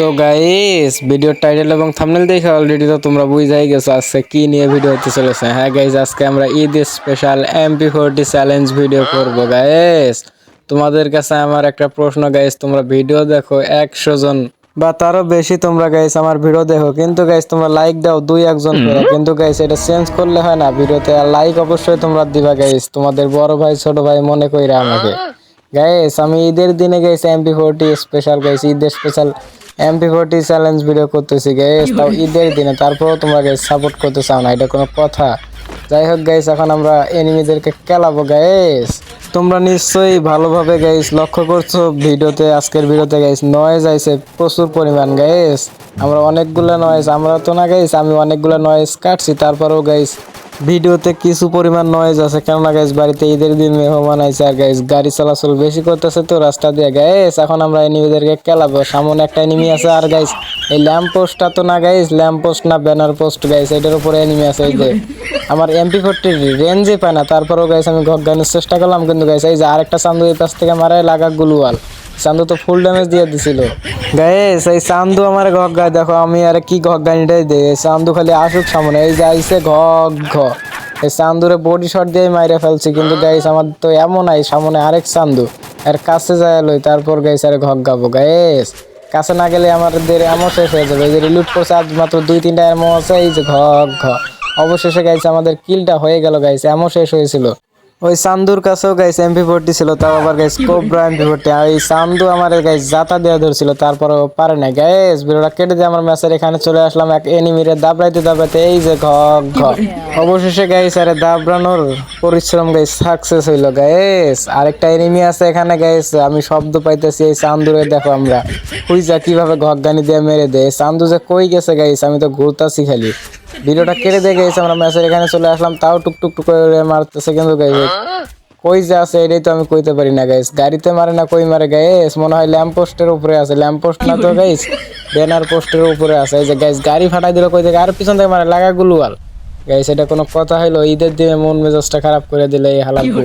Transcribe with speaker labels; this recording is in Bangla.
Speaker 1: তো গাইস ভিডিওর টাইটেল এবং থাম্বনেল দেখে অলরেডি তো তোমরা বুঝাই গেছো আজকে কি নিয়ে ভিডিও হতে চলেছে। হ্যাঁ গাইস আজকে আমরা Eid special MP forty challenge video করব গাইস তোমাদের কাছে আমার একটা প্রশ্ন গাইস তোমরা ভিডিও দেখো একশো জন বা তারও বেশি তোমরা গাইস আমার ভিডিও দেখো। কিন্তু গাইস তোমরা লাইক দাও দুই একজন করে। কিন্তু গাইস এটা চেঞ্জ করলে হয় না। ভিডিওতে আর লাইক অবশ্যই তোমরা দিবা গাইস তোমাদের বড় ভাই ছোট ভাই মনে কইরা আমাকে। গাইস আমি ঈদের দিনে guys MP forty special guys ঈদের special MP forty challenge video করতেছি গাইস তাও ঈদের দিনে তারপরেও তোমরা গাইস সাপোর্ট করতে চাও না এটা কোনো কথা। যাই হোক গাইস এখন আমরা এনিমিদেরকে খেলাবো গাইস তোমরা নিশ্চয়ই ভালোভাবে গাইস লক্ষ্য করছ ভিডিওতে আজকের ভিডিওতে গাইস নয়েজ আইছে প্রচুর পরিমাণ গাইস আমরা অনেকগুলো নয়েজ আমরা তো না গাইস আমি অনেকগুলো নয়েজ কাটছি তারপরেও গাইস ভিডিওতে কিছু পরিমাণ নয়েজ আছে। কেননা গাইস বাড়িতে ঈদের দিন মেহমান আইছে আর গাইস গাড়ি চলাচল বেশি করতেছে তো রাস্তা দিয়ে। গাইস এখন আমরা এনিমিদেরকে খেলাবো। সামনে একটা এনিমি আছে আর গাইস এই ল্যাম্প পোস্টটা তো না গাইস ল্যাম্প পোস্ট না ব্যানার পোস্ট গাইস এটার উপরে এনিমি আছে এই যে। আমার এমপি ফোরটির রেঞ্জে পায় না। তারপরেও গাইস আমি ঘর গানের চেষ্টা করলাম, কিন্তু গাইস এই যে আরেকটা চান্দু এই পাশ থেকে মারাই লাগা গুলুয়াল। চান্দু তো ফুল ড্যামেজ দিয়ে দিছিল। গাইস এই চান্দু আমার ঘর গায়ে, দেখো আমি আর কি ঘর গানিটাই দে চান্দু খালি আসুক সামনে, এই যে আইসে ঘর ঘ এই চান্দুরে বডি শট দিয়ে মাইরে ফেলছি, কিন্তু গাইস আমার তো এমন আই, সামনে আরেক চান্দু। এর কাছে যায় লই, তারপর গাইস আরে ঘর গাবো। গাইস কাছে না গেলে আমাদের এমন শেষ হয়ে যাবে। এই যে রিলুট করছে, আজ মাত্র দুই, তিনটা এমন আছে, এই যে ঘ ঘ অবশেষে গাইছে আমাদের কিলটা হয়ে গেল গাইছে এমন শেষ হয়েছিল। ওই সান্দুর কাছেও গাইস এমপি ফোরটি ছিল তাও আবার গাইস কোবরা এমপি ফোরটি আর এই সান্দু আমার গাইস জাতা দেওয়া ধরছিল, তারপরেও পারে না গাইস ভিডিওটা কেটে দিয়ে আমার ম্যাচের এখানে চলে আসলাম, এক এনিমিরে দাবড়াইতে দাবড়াইতে, এই যে ঘ ঘ অবশেষে গাইস আরে দাবড়ানোর পরিশ্রম গাইস সাকসেস হইল গাইস আরেকটা এনিমি আছে এখানে গাইস আমি শব্দ পাইতেছি, এই সান্দুরে দেখো আমরা। হুইজা কীভাবে ঘগানি দিয়ে মেরে দেয় সান্দু যে কই গেছে গাইস আমি তো ঘুরতাছি খালি। ভিডিওটা কেটে দিয়ে গেছে আমরা ম্যাচের এখানে চলে আসলাম তাও টুকটুক টুক টুক করে মারতেছে কিন্তু গাইস কই যে আছে এটাই তো আমি কইতে পারি না গাইস গাড়িতে মারে না কই মারে গাইস মনে হয় ল্যাম্প পোস্টের উপরে আছে ল্যাম্প পোস্ট না তো গাইস ব্যানার পোস্টের উপরে আছে। এই যে গাইস গাড়ি ফাটাই দিল কই থেকে? আর পিছন থেকে মারে লাগা গুলুয়াল। গাইস এটা কোনো কথা হইল ঈদের দিনে মন মেজাজটা খারাপ করে দিলে এই হালাকু